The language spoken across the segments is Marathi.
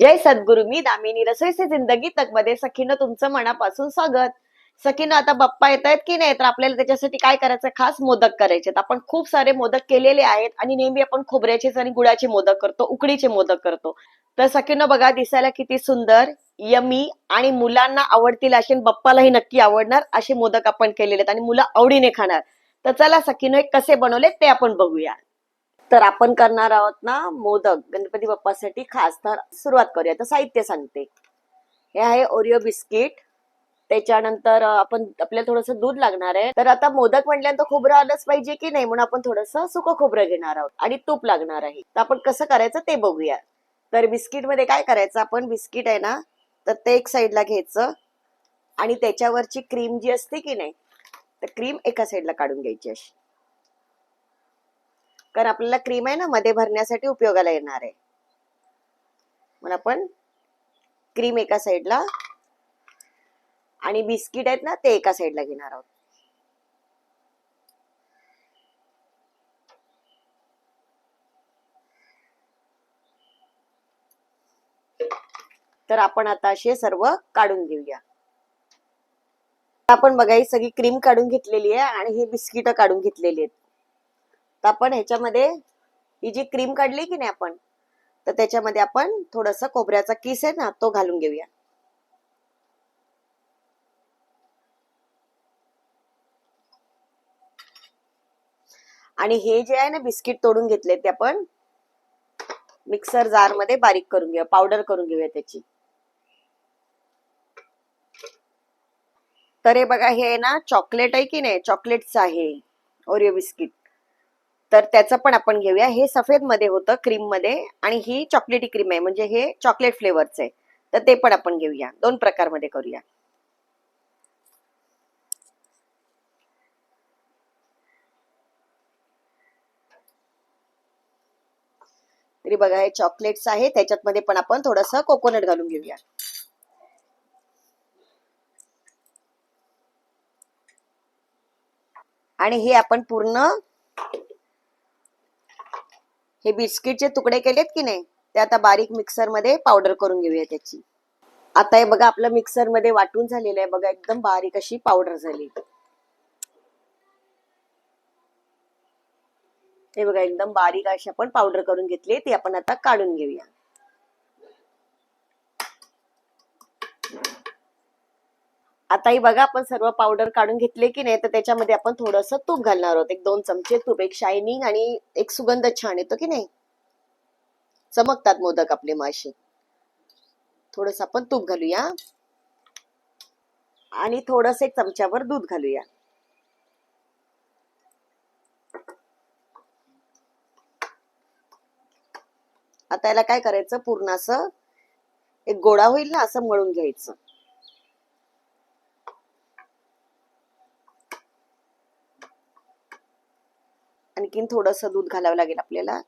जय सद्गुरु मी दामिनी रसोईचे जिंदगी तकमध्ये सखीनं तुमचं मनापासून स्वागत. सखीनं आता बाप्पा येत आहेत की नाही तर आपल्याला त्याच्यासाठी काय करायचं? खास मोदक करायचे आपण खूप सारे मोदक केलेले आहेत आणि नेहमी आपण खोबऱ्याचेच आणि गुळाचे मोदक करतो उकडीचे मोदक करतो. तर सखीनं बघा दिसायला किती सुंदर यमी आणि मुलांना आवडतील असे बाप्पालाही नक्की आवडणार असे मोदक आपण केलेले आहेत आणि मुलं आवडीने खाणार. तर चला सखीनं कसे बनवले ते आपण बघूया. तर आपण करणार आहोत ना मोदक गणपती बाप्पासाठी खास. तर सुरुवात करूया. तर साहित्य सांगते. हे आहे ओरिओ बिस्किट. त्याच्यानंतर आपण आपल्याला थोडंसं दूध लागणार आहे. तर आता मोदक म्हटल्यानंतर खोबरं आलंच पाहिजे की नाही म्हणून आपण थोडंसं सुकं खोबरं घेणार आहोत. आणि तूप लागणार आहे. तर आपण कसं करायचं ते बघूया. तर बिस्किटमध्ये काय करायचं आपण? बिस्किट आहे ना तर ते एक साईडला घ्यायचं. आणि त्याच्यावरची क्रीम जी असते की नाही तर क्रीम एका साईडला काढून घ्यायची अशी. कारण आपल्याला क्रीम आहे ना मध्ये भरण्यासाठी उपयोगाला येणार आहे. मग आपण क्रीम एका साईडला आणि बिस्किट आहेत ना ते एका साईडला घेणार आहोत. तर आपण आता असे सर्व काढून घेऊया. आपण बघा ही सगळी क्रीम काढून घेतलेली आहे आणि हे बिस्किट काढून घेतलेली आहेत. तर आपण ह्याच्यामध्ये ही जी क्रीम काढली की नाही आपण तर त्याच्यामध्ये आपण थोडस खोबऱ्याचा किस आहे ना तो घालून घेऊया. आणि हे जे आहे ना बिस्किट तोडून घेतले ते आपण मिक्सर जारमध्ये बारीक करून घेऊया पावडर करून घेऊया त्याची. तर हे बघा हे आहे ना चॉकलेट आहे की नाही चॉकलेटच आहे ओरिओ बिस्किट. तर त्याचं पण आपण घेऊया. हे सफेदमध्ये होतं क्रीममध्ये आणि ही चॉकलेटी क्रीम आहे. म्हणजे हे चॉकलेट फ्लेवरचं आहे. तर ते पण आपण घेऊया. दोन प्रकारमध्ये करूया. तरी बघा हे चॉकलेट्स आहे त्याच्यात मध्ये पण आपण थोडस कोकोनट घालून घेऊया. आणि हे आपण पूर्ण हे बिस्किटचे तुकडे केलेत की नाही ते आता बारीक मिक्सरमध्ये पावडर करून घेऊया त्याची. आता हे बघा आपलं मिक्सरमध्ये वाटून झालेलं आहे. बघा एकदम बारीक अशी पावडर झाली. हे बघा एकदम बारीक अशी आपण पावडर करून घेतली ती आपण आता काढून घेऊया. आता ही बघा आपण सर्व पावडर काढून घेतले की नाही तर त्याच्यामध्ये आपण थोडस तूप घालणार आहोत. एक दोन चमचे तूप एक शायनिंग आणि एक सुगंध छान येतो की नाही? चमकतात मोदक आपले मासे. थोडस आपण तूप घालूया. आणि थोडस एक चमच्यावर दूध घालूया. आता याला काय करायचं? पूर्ण असं एक गोळा होईल ना असं मळून घ्यायचं. आणखीन थोडस दूध घालावं लागेल आपल्याला.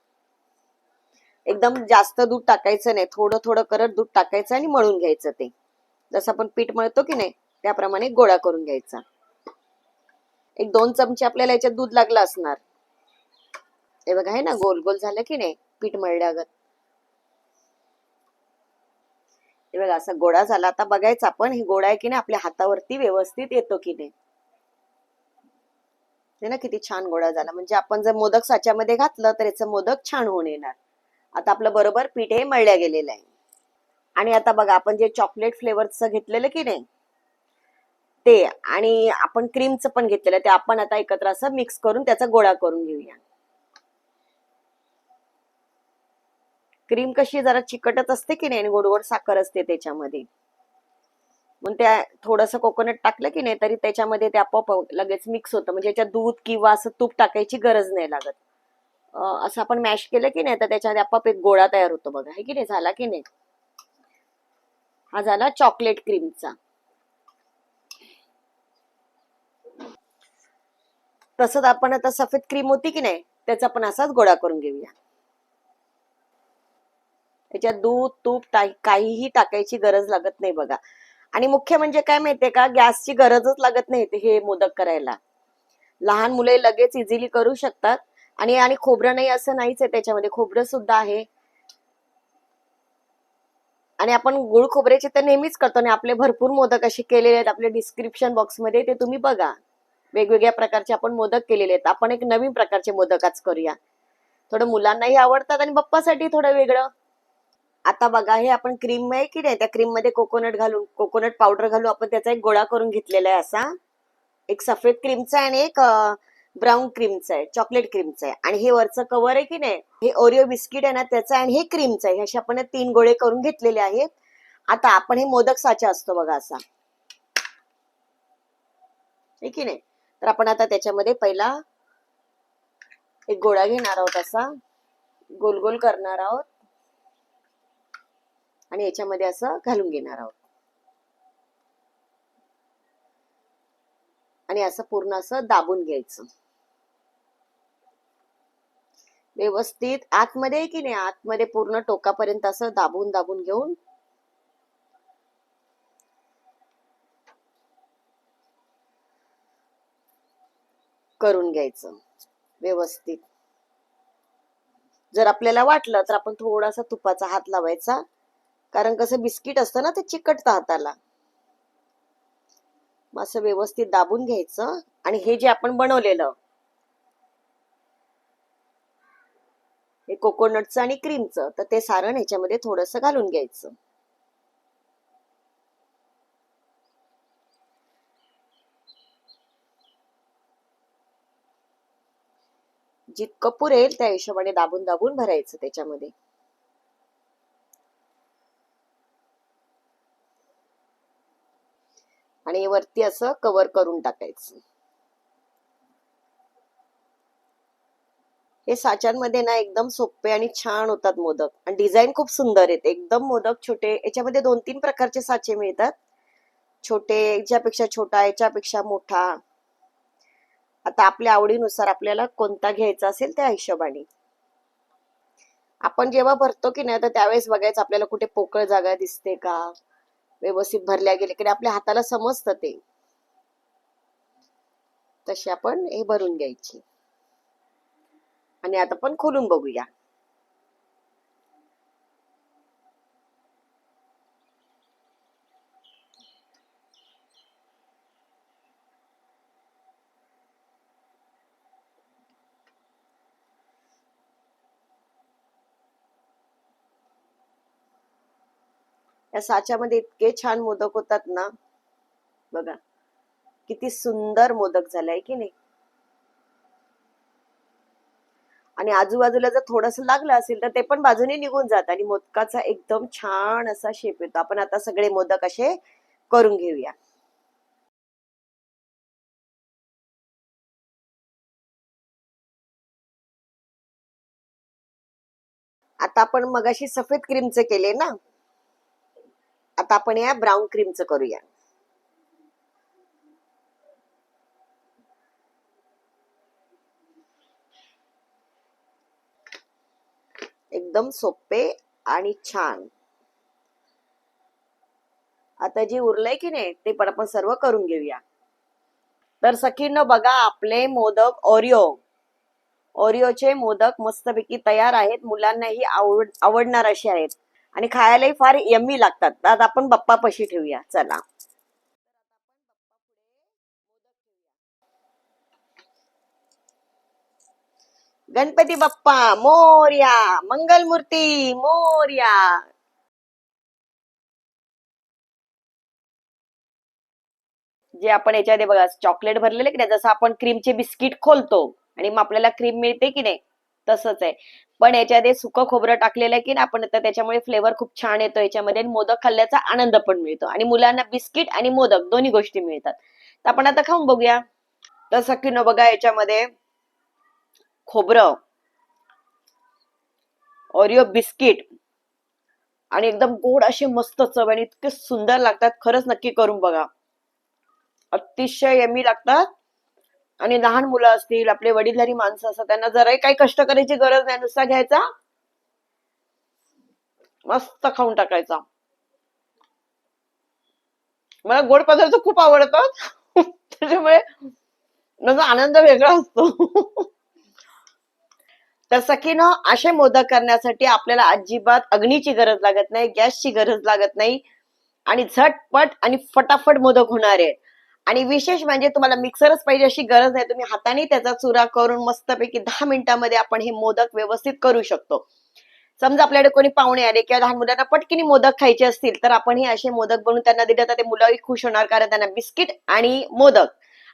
एकदम जास्त दूध टाकायचं नाही थोडं थोडं करत दूध टाकायचं आणि मळून घ्यायचं ते. जसं आपण पीठ मळतो की नाही त्याप्रमाणे गोळा करून घ्यायचा. एक दोन चमचे आपल्याला याच्यात दूध लागलं असणार. हे बघा आहे ना गोल गोल झालं की नाही पीठ मळल्यागत हे बघा असा गोळा झाला. आता बघायचं आपण हे गोळा आहे की नाही आपल्या हातावरती व्यवस्थित येतो की नाही. हे ना किती छान गोळा झाला. म्हणजे आपण जर मोदक साच्यामध्ये घातलं तर याचं मोदक छान होऊन येणार. आता आपलं बरोबर पीठ हे मळल्या गेलेलं आहे. आणि आता बघा आपण जे चॉकलेट फ्लेवरचं घेतलेलं की नाही ते आणि आपण क्रीमचं पण घेतलेलं ते आपण आता एकत्र असं मिक्स करून त्याचा गोळा करून घेऊया. क्रीम कशी जरा चिकटच असते की नाही आणि गोड गोड साखर असते त्याच्यामध्ये. मग त्या थोडस कोकोनट टाकलं की नाही तरी त्याच्यामध्ये ते आपोआप लगेच मिक्स होतं. म्हणजे याच्यात दूध किंवा असं तूप टाकायची गरज नाही लागत. असं आपण मॅश केलं की नाही तर त्याच्यामध्ये आपोआप एक गोळा तयार होतो बघा. हे की नाही? झाला की नाही? हा झाला चॉकलेट क्रीमचा तसंच आपण आता सफेद क्रीम होती की नाही त्याचा पण असाच गोळा करून घेऊया. त्याच्यात दूध तूप टा- काहीही टाकायची गरज लागत नाही बघा. आणि मुख्य म्हणजे काय माहितीये का? गॅसची गरजच लागत नाही हे मोदक करायला. लहान मुले लगेच इझिली करू शकतात. आणि आणि खोबरं नाही असं नाहीच आहे त्याच्यामध्ये. खोबरं सुद्धा आहे. आणि आपण गुळ खोबऱ्याचे तर नेहमीच करतो आणि आपले भरपूर मोदक असे केलेले आहेत. आपल्या डिस्क्रिप्शन बॉक्समध्ये ते तुम्ही बघा. वेगवेगळ्या प्रकारचे आपण मोदक केलेले आहेत. आपण एक नवीन प्रकारचे मोदक आज करूया. थोडं मुलांनाही आवडतात आणि बाप्पासाठी थोडं वेगळं. आता बघा हे आपण क्रीम आहे की नाही? त्या क्रीममध्ये कोकोनट घालून कोकोनट पावडर घालून आपण त्याचा एक गोळा करून घेतलेला आहे असा. एक सफेद क्रीमचा आहे आणि एक ब्राऊन क्रीमचा आहे चॉकलेट क्रीमचा आहे. आणि हे वरचं कव्हर आहे की नाही? हे ओरिओ बिस्किट आहे ना त्याचं आणि हे क्रीमचं आहे. असे आपण तीन गोळे करून घेतलेले आहेत. आता आपण हे मोदक साचा असतो बघा असा. आहे की नाही? तर आपण आता त्याच्यामध्ये पहिला एक गोळा घेणार आहोत असा. गोल गोल करणार आहोत. आणि याच्यामध्ये असं घालून घेणार आहोत. आणि असं पूर्ण असं दाबून घ्यायचं. व्यवस्थित. आतमध्ये की नाही? आतमध्ये पूर्ण टोकापर्यंत असं दाबून दाबून घेऊन. करून घ्यायचं. व्यवस्थित. जर आपल्याला वाटलं तर आपण थोडासा तुपाचा हात लावायचा. कारण कसं बिस्किट असतं ना ते चिकटतं हाताला. मग असं व्यवस्थित दाबून घ्यायचं आणि हे जे आपण बनवलेलं हे कोकोनटचं आणि क्रीमचं तर ते सारण ह्याच्यामध्ये थोडस घालून घ्यायचं. जितकं पुरेल त्या हिशोबाने दाबून दाबून भरायचं त्याच्यामध्ये. आणि वरती असं कव्हर करून टाकायचं. हे साच्यांमध्ये ना एकदम सोपे आणि छान होतात मोदक. आणि डिझाईन खूप सुंदर आहेत. एकदम मोदक छोटे याच्यामध्ये दोन तीन प्रकारचे साचे मिळतात. छोटे याच्यापेक्षा छोटा याच्यापेक्षा मोठा. आता आपल्या आवडीनुसार आपल्याला कोणता घ्यायचा असेल त्या हिशोबाने. आपण जेव्हा भरतो की नाही तर त्यावेळेस बघायचं आपल्याला कुठे पोकळ जागा दिसते का? व्यवस्थित भरल्या गेले की आपल्या हाताला समजतं ते. तशी आपण हे भरून घ्यायची. आणि आता आपण खोलून बघूया. या साच्यामध्ये इतके छान मोदक होतात ना. बघा किती सुंदर मोदक झालाय की नाही. आणि आजूबाजूला जर थोडस लागलं असेल तर ते पण बाजूने निघून जात आणि मोदकाचा एकदम छान असा शेप येतो. आपण आता सगळे मोदक असे करून घेऊया. आता आपण मगाशी सफेद क्रीमचे केले ना? आता आपण या ब्राऊन क्रीमचं करूया. एकदम सोपे आणि छान. आता जे उरलंय की नाही ते पण आपण सर्व करून घेऊया. तर सखीनं बघा आपले मोदक ओरिओ ओरिओचे मोदक मस्तपैकी तयार आहेत. मुलांनाही आवड आवडणार असे आहेत. आणि खायलाही फार यम्मी लागतात. आज आपण बाप्पा पशी ठेवूया. चला. गणपती बाप्पा मोर्या मंगलमूर्ती मोर्या. जे आपण याच्यामध्ये बघा चॉकलेट भरलेले की नाही जसं आपण क्रीमचे बिस्किट खोलतो आणि मग आपल्याला क्रीम मिळते की नाही तसंच आहे. पण याच्यामध्ये सुकं खोबरं टाकलेलं आहे की ना आपण तर त्याच्यामुळे फ्लेवर खूप छान येतो. याच्यामध्ये मोदक खाल्ल्याचा आनंद पण मिळतो. आणि मुलांना बिस्किट आणि मोदक दोन्ही गोष्टी मिळतात. तर आपण आता खाऊन बघूया. तर सखीनं बघा याच्यामध्ये खोबरं ओरिओ बिस्किट आणि एकदम गोड असे मस्त चव आणि इतके सुंदर लागतात. खरंच नक्की करून बघा. अतिशय यमी लागतात. आणि लहान मुलं असतील आपले वडीलधारी माणसं असतात त्यांना जराही काही कष्ट करायची गरज नाही. नुसता घ्यायचा मस्त खाऊन टाकायचा. मला गोड पदार्थ खूप आवडतात. त्याच्यामुळे माझा आनंद वेगळा असतो. तर सखीनं असे मोदक करण्यासाठी आपल्याला अजिबात अग्नीची गरज लागत नाही गॅसची गरज लागत नाही. आणि झटपट आणि फटाफट मोदक होणार. आहेत आणि विशेष म्हणजे तुम्हाला मिक्सरच पाहिजे अशी गरज नाही. तुम्ही हाताने त्याचा चुरा करून मस्तपैकी दहा मिनिटांमध्ये आपण हे मोदक व्यवस्थित करू शकतो. समजा आपल्याकडे कोणी पाहुणे आले किंवा लहान मुलांना पटकीने मोदक खायचे असतील तर आपण हे असे मोदक बनवून त्यांना दिले तर ते मुलंही खुश होणार कारण त्यांना बिस्किट आणि मोदक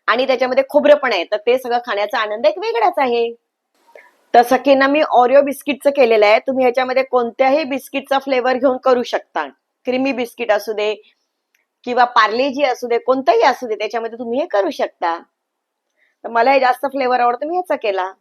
आणि त्याच्यामध्ये खोबरं पण आहे. तर ते सगळं खाण्याचा आनंद एक वेगळाच आहे. तर सखींना मी ऑरिओ बिस्किटचं केलेलं आहे. तुम्ही ह्याच्यामध्ये कोणत्याही बिस्किटचा फ्लेवर घेऊन करू शकता. क्रीमी बिस्किट असू दे किंवा पार्लेजी असू दे कोणताही असू दे त्याच्यामध्ये तुम्ही हे करू शकता. तर मला हे जास्त फ्लेवर आवडतो मी ह्याचा केला.